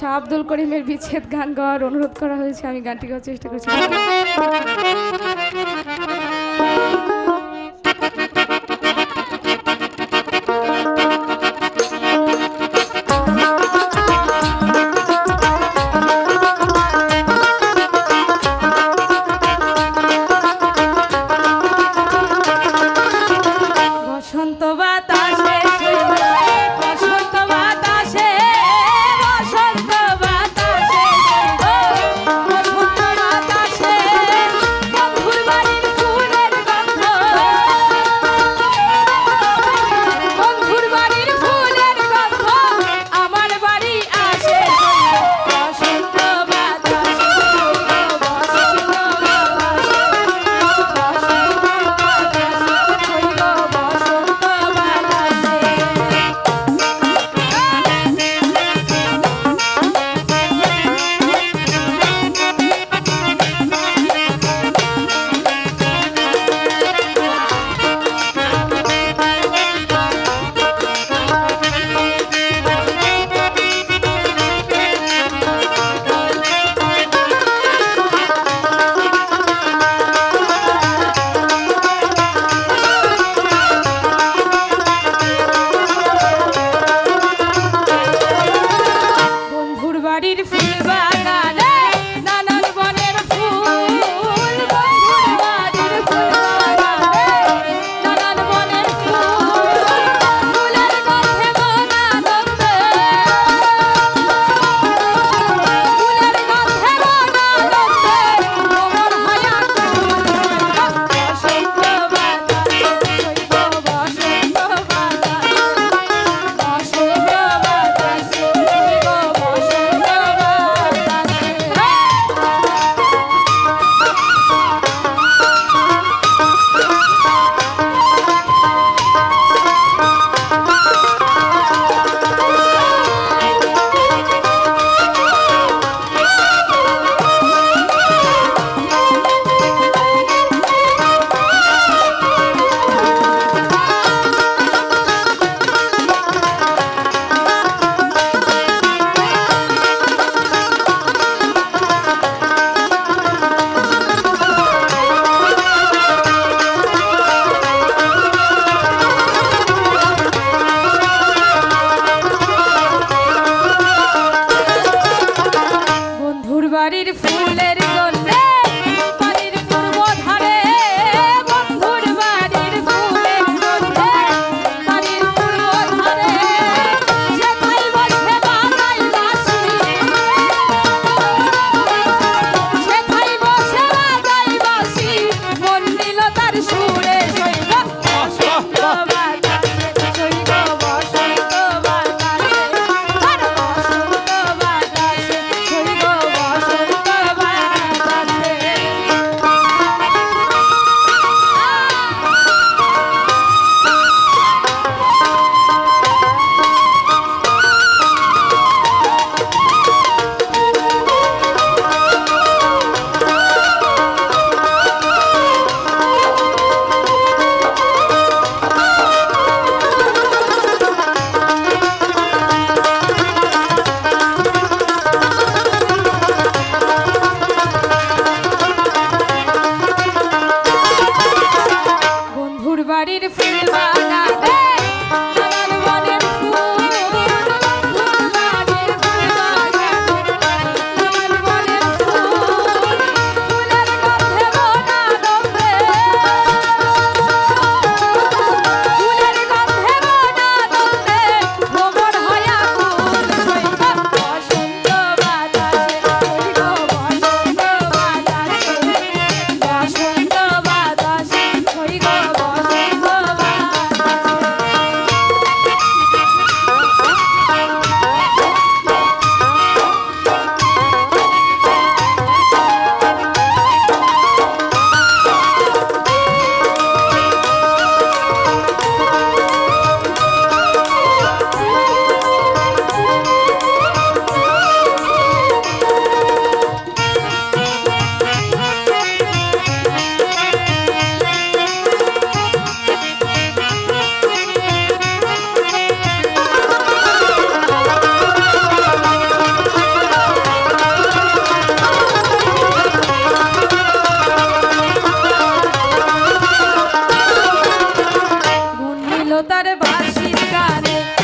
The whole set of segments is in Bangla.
শাহ আব্দুল করিমের বিচ্ছেদ গান গাওয়ার অনুরোধ করা হয়েছে আমি গানটি গাওয়ার চেষ্টা করছি। explicaré.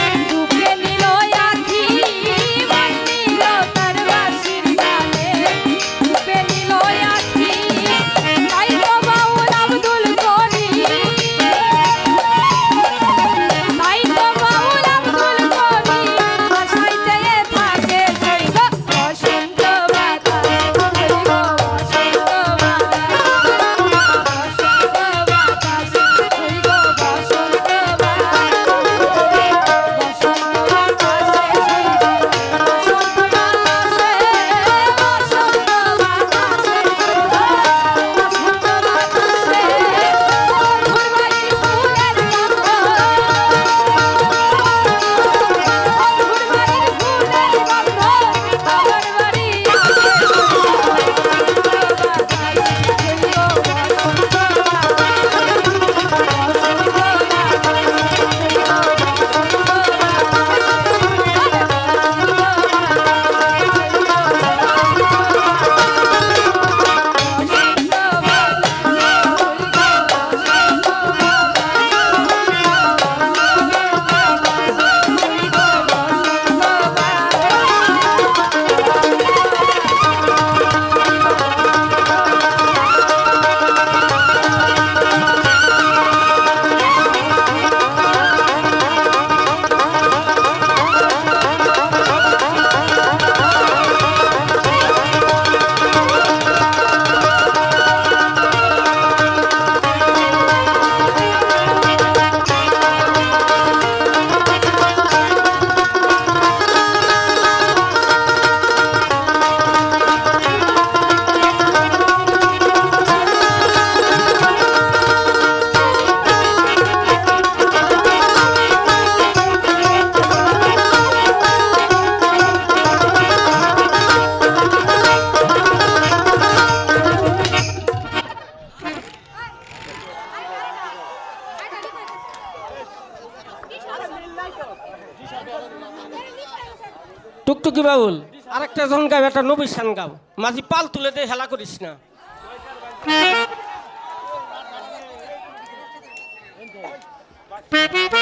টুকটুকি বাউল। আরেকটা জন গাও একটা নবী সান গাও। মাঝি পাল তুলে দিয়ে হেলা করিস না। Thank